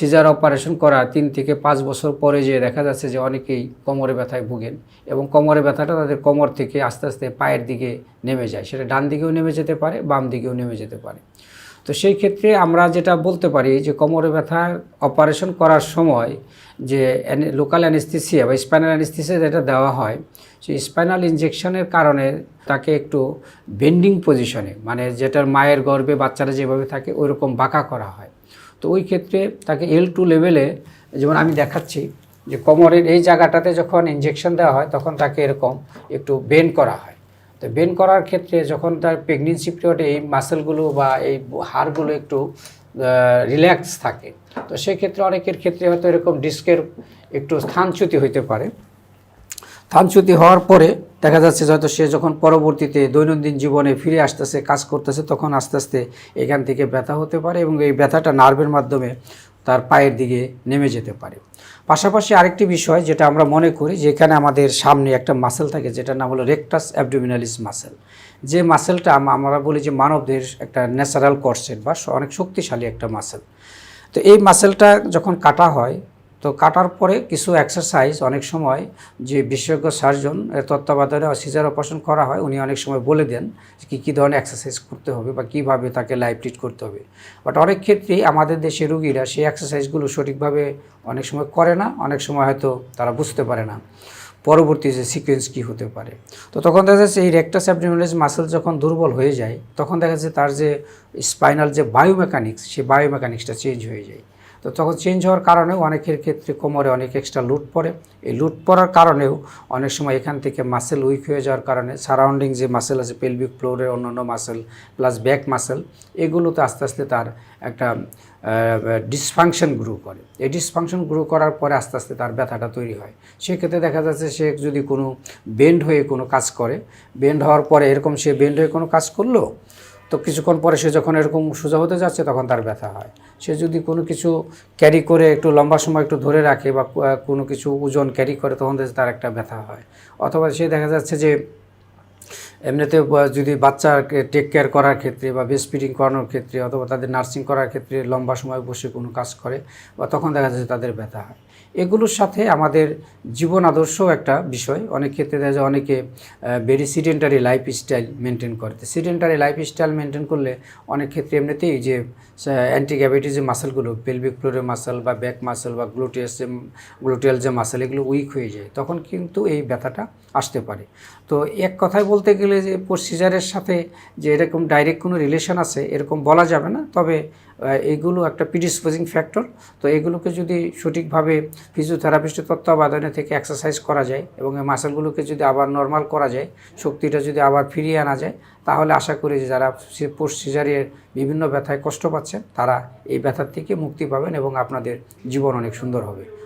Caesar operation করার তিন থেকে পাঁচ বছর পরে যে দেখা যাচ্ছে যে অনেকেই কোমরে ব্যথায় ভুগেন এবং কোমরে ব্যথাটা তাদের কোমর থেকে আস্তে আস্তে পায়ের দিকে নেমে যায়। সেটা ডান দিকেও নেমে যেতে পারে, বাম দিকেও নেমে যেতে পারে। তো সেই ক্ষেত্রে আমরা যেটা বলতে পারি যে কোমরে ব্যথার অপারেশন করার সময় যে লোকাল অ্যানেস্থিসিয়া বা স্পাইনাল অ্যানেস্থিসিয়া যেটা দেওয়া হয়, সেই স্পাইনাল ইনজেকশনের কারণে তাকে একটু বেন্ডিং পজিশনে মানে যেটার মায়ের গর্ভে বাচ্চারা যেভাবে থাকে ওই রকম বাঁকা করা হয়। তো ওই ক্ষেত্রে তাকে এল টু লেভেলে যেমন আমি দেখাচ্ছি যে কোমরের এই জায়গাটাতে যখন ইনজেকশন দেওয়া হয়, তখন তাকে এরকম একটু বেন করা হয়। তো বেন করার ক্ষেত্রে যখন তার প্রেগনেন্সি পিরিয়ডে এই মাসেলগুলো বা এই হাড়গুলো একটু রিল্যাক্স থাকে, তো সেক্ষেত্রে অনেকের ক্ষেত্রে হয়তো এরকম ডিস্কের একটু স্থানচ্যুতি হইতে পারে। স্থানচ্যুতি হওয়ার পরে দেখা যাচ্ছে হয়তো সে যখন পরবর্তীতে দৈনন্দিন জীবনে ফিরে আসতেছে, কাজ করতেছে, তখন আস্তে আস্তে এখান থেকে ব্যথা হতে পারে এবং এই ব্যথাটা নার্ভের মাধ্যমে তার পায়ের দিকে নেমে যেতে পারে। পাশাপাশি আরেকটি বিষয় যেটা আমরা মনে করি যে এখানে আমাদের সামনে একটা মাসেল থাকে, যেটার নাম হলো রেকটাস অ্যাবডোমিনালিস মাসেল যে মাসেলটা আমরা বলি যে মানবদের একটা ন্যাচারাল করসেট বা অনেক শক্তিশালী একটা মাসেল তো এই মাসেলটা যখন কাটা হয় তো কাটার পরে কিছু এক্সারসাইজ অনেক সময় যে বিশেষজ্ঞ সার্জন এর তত্ত্বাবধানে সিজার অপারেশন করা হয়, উনি অনেক সময় বলে দেন কী কী ধরনের এক্সারসাইজ করতে হবে বা কীভাবে তাকে লাইফ ট্রিট করতে হবে। বাট অনেক ক্ষেত্রেই আমাদের দেশে রুগীরা সেই এক্সারসাইজগুলো সঠিকভাবে অনেক সময় করে না, অনেক সময় হয়তো তারা বুঝতে পারে না। পরবর্তী যে সিকোয়েন্স কী হতে পারে। তো তখন দেখা যাচ্ছে এই রেক্টাস অ্যাবডোমিনালিস মাসেল যখন দুর্বল হয়ে যায়, তখন দেখা যাচ্ছে তার যে স্পাইনাল যে বায়োমেকানিক্স সেই বায়োমেকানিক্সটা চেঞ্জ হয়ে যায়। তো তখন চেঞ্জ হওয়ার কারণেও অনেকের ক্ষেত্রে কোমরে অনেক এক্সট্রা লুট পড়ে। এই লুট পড়ার কারণেও অনেক সময় এখান থেকে মাসেল উইক হয়ে যাওয়ার কারণে সারাউন্ডিং যে মাসেল আছে পেলভিক ফ্লোরের অন্যান্য মাসেল প্লাস ব্যাক মাসেল এগুলোতে আস্তে আস্তে তার একটা ডিসফাংশন গ্রো করে। এই ডিসফাংশন গ্রো করার পরে আস্তে আস্তে তার ব্যথাটা তৈরি হয়। সেক্ষেত্রে দেখা যাচ্ছে সে যদি কোনো বেন্ড হয়ে কোনো কাজ করে বেন্ড হওয়ার পরে এরকম সে বেন্ড হয়ে কোনো কাজ করল তো কিছুক্ষণ পরে সে যখন এরকম সোজা হতে যাচ্ছে, তখন তার ব্যথা হয়। সে যদি কোনো কিছু ক্যারি করে একটু লম্বা সময় একটু ধরে রাখে বা কোনো কিছু ওজন ক্যারি করে, তখন তার একটা ব্যথা হয়। অথবা সে দেখা যাচ্ছে যে, এমনিতে যদি বাচ্চাকে টেক কেয়ার করার ক্ষেত্রে বা বেস্ট ফিডিং করানোর ক্ষেত্রে অথবা তাদের নার্সিং করার ক্ষেত্রে লম্বা সময় বসে কোনো কাজ করে, বা তখন দেখা যাচ্ছে তাদের ব্যথা হয়। এগুলোর সাথে আমাদের জীবন আদর্শও একটা বিষয়। অনেক ক্ষেত্রে দেখা যায় অনেকে very sedentary life style maintain করে। সিডেন্টারি লাইফ স্টাইল মেনটেন করলে অনেক ক্ষেত্রে এমনিতেই যে অ্যান্টি গ্র্যাভিটি যে মাসেলগুলো পেলভিক ফ্লোরের মাসেল বা ব্যাক মাসেল বা গ্লুটিয়াস যে গ্লুটিয়াল যে মাসেল এগুলো উইক হয়ে যায়। তখন কিন্তু এই ব্যথাটা আসতে পারে। তো এক কথায় বলতে গেলে যে প্রসিজারের সাথে যে, এরকম ডাইরেক্ট কোনো রিলেশন আছে, এরকম বলা যাবে না। তবে এগুলো একটা প্রিডিসপোজিং ফ্যাক্টর তো এগুলোকে যদি সঠিকভাবে ফিজিওথেরাপিস্টের তত্ত্বাবধানে থেকে এক্সারসাইজ করা যায় এবং এই মাসেলগুলোকে যদি আবার নর্মাল করা যায়, শক্তিটা যদি আবার ফিরিয়ে আনা যায়, তাহলে আশা করি যে যারা পোস্ট সিজারিয়ের বিভিন্ন ব্যথায় কষ্ট পাচ্ছেন, তারা এই ব্যথার থেকে মুক্তি পাবেন এবং আপনাদের জীবন অনেক সুন্দর হবে।